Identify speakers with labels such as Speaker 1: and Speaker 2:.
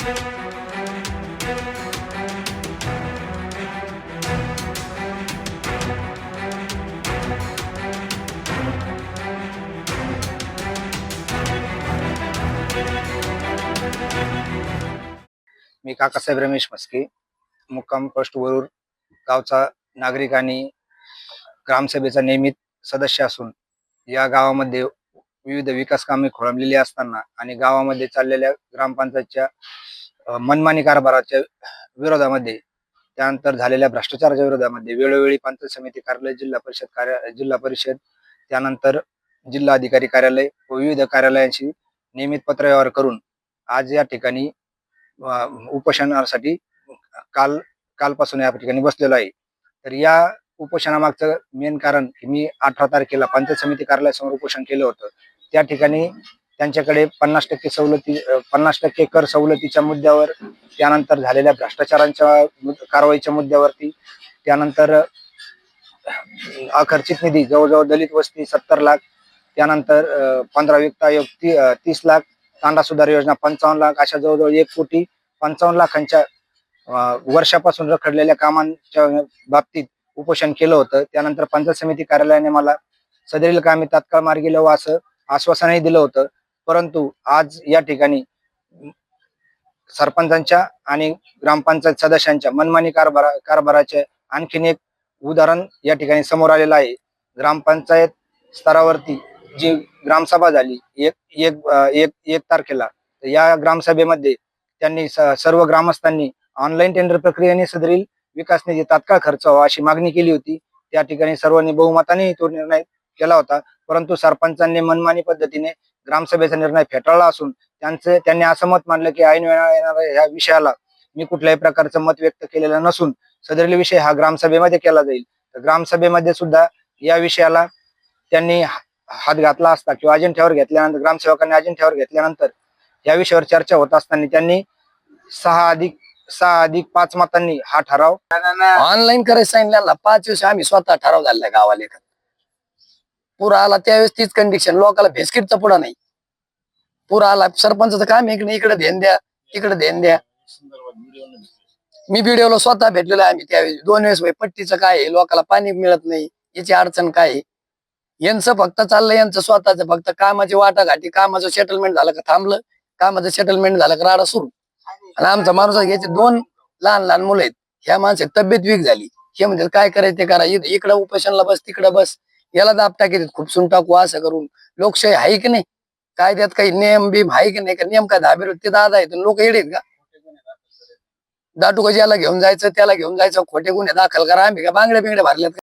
Speaker 1: मी काकासाहेब रमेश मस्के मुक्काम पोस्ट वरूर गावचा नागरिक आणि ग्रामसभेचा नियमित सदस्य असून या गावामध्ये विविध विकास कामे खोळंबलेली असताना आणि गावामध्ये चाललेल्या ग्रामपंचायतच्या मनमानी कारभाराच्या विरोधामध्ये त्यानंतर झालेल्या भ्रष्टाचाराच्या विरोधामध्ये वेळोवेळी पंचायत समिती कार्यालय जिल्हा परिषद कार्य जिल्हा परिषद त्यानंतर जिल्हा अधिकारी कार्यालय व विविध कार्यालयांशी नियमित पत्रव्यवहार करून आज या ठिकाणी उपोषणासाठी काल कालपासून या ठिकाणी बसलेलो आहे. तर या उपोषणामागचं मेन कारण मी अठरा तारखेला पंचायत समिती कार्यालयासमोर उपोषण केलं होतं. त्या ठिकाणी त्यांच्याकडे पन्नास टक्के सवलती पन्नास टक्के कर सवलतीच्या मुद्द्यावर त्यानंतर झालेल्या भ्रष्टाचारांच्या कारवाईच्या मुद्द्यावरती त्यानंतर अखर्चित निधी जवळजवळ दलित वस्ती सत्तर लाख त्यानंतर पंधरा वित्त आयोग ती- तीस लाख तांडा सुधार योजना पंचावन्न लाख अशा जवळजवळ एक कोटी पंचावन्न लाखांच्या वर्षापासून रखडलेल्या कामांच्या बाबतीत उपोषण केलं होतं. त्यानंतर पंचायत समिती कार्यालयाने मला सदरील कामे तात्काळ मार्गी लावू असं आश्वासनही दिलं होतं. परंतु आज या ठिकाणी सरपंचांच्या आणि ग्रामपंचायत सदस्यांच्या मनमानी कारभारा कारभाराचे आणखीन एक उदाहरण या ठिकाणी समोर आलेलं आहे. ग्रामपंचायत स्तरावरती जी ग्रामसभा झाली एक एक एक एक तारखेला या ग्रामसभेमध्ये त्यांनी स- सर्व ग्रामस्थांनी ऑनलाईन टेंडर प्रक्रियेने सदरील विकास निधी तात्काळ खर्च व्हावा अशी मागणी केली होती. त्या ठिकाणी सर्वांनी बहुमताने तो निर्णय केला होता. परंतु सरपंचांनी मनमानी पद्धतीने ग्रामसभेचा निर्णय फेटाळला असून त्यांचे त्यांनी असं मत मानलं की ऐन वेळा येणाऱ्या ह्या विषयाला मी कुठल्याही प्रकारचं मत व्यक्त केलेलं नसून सदरील विषय हा ग्रामसभेमध्ये केला जाईल. तर ग्रामसभेमध्ये सुद्धा या विषयाला त्यांनी हात घातला असता किंवा अजिंठ्यावर घेतल्यानंतर ग्रामसेवकांनी अजिंठ्यावर घेतल्यानंतर या विषयावर चर्चा होत असताना त्यांनी सहा अधिक सहा अधिक पाच मतांनी हा ठराव.
Speaker 2: ऑनलाईन करायचं सांगितलं पाच दिवस आम्ही स्वतः ठराव झालेला गावाला एखाद पूर आला त्यावेळेस तीच कंडिशन लोकांना भेस्किटचा पुढा नाही. पूर आला सरपंचाचं काम आहे इकडे इकडे ध्यान द्या इकडे ध्यान द्या. मी व्हिडिओला स्वतः भेटलेलो आम्ही त्यावेळेस दोन वेळेस पट्टीचं काय आहे? लोकांना पाणी मिळत नाही. याची अडचण काय आहे? यांचं फक्त चाललंय यांचं स्वतःच. फक्त कामाची वाटाघाटी कामाचं सेटलमेंट झालं का थांबलं? कामाचं सेटलमेंट झालं का राडा सुरू. आणि आमचा माणूस याचे दोन लहान लहान मुलं आहेत. ह्या माणसाची तब्येत वीक झाली. हे म्हणजे काय करायचं ते करा. इकडं उपोषणला बस तिकडं बस. याला दाब टाकी खुपसून टाकू असं करून. लोकशाही आहे की नाही? काय त्यात काही नियम बिम आहे की नाही? का नियम काय धाबे ते दादा आहेत लोक येडेत का? दाटू याला घेऊन जायचं त्याला घेऊन जायचं खोटे गुन्हे दाखल करा. आम्ही का बांगड्या बिंगड्या भरल्यात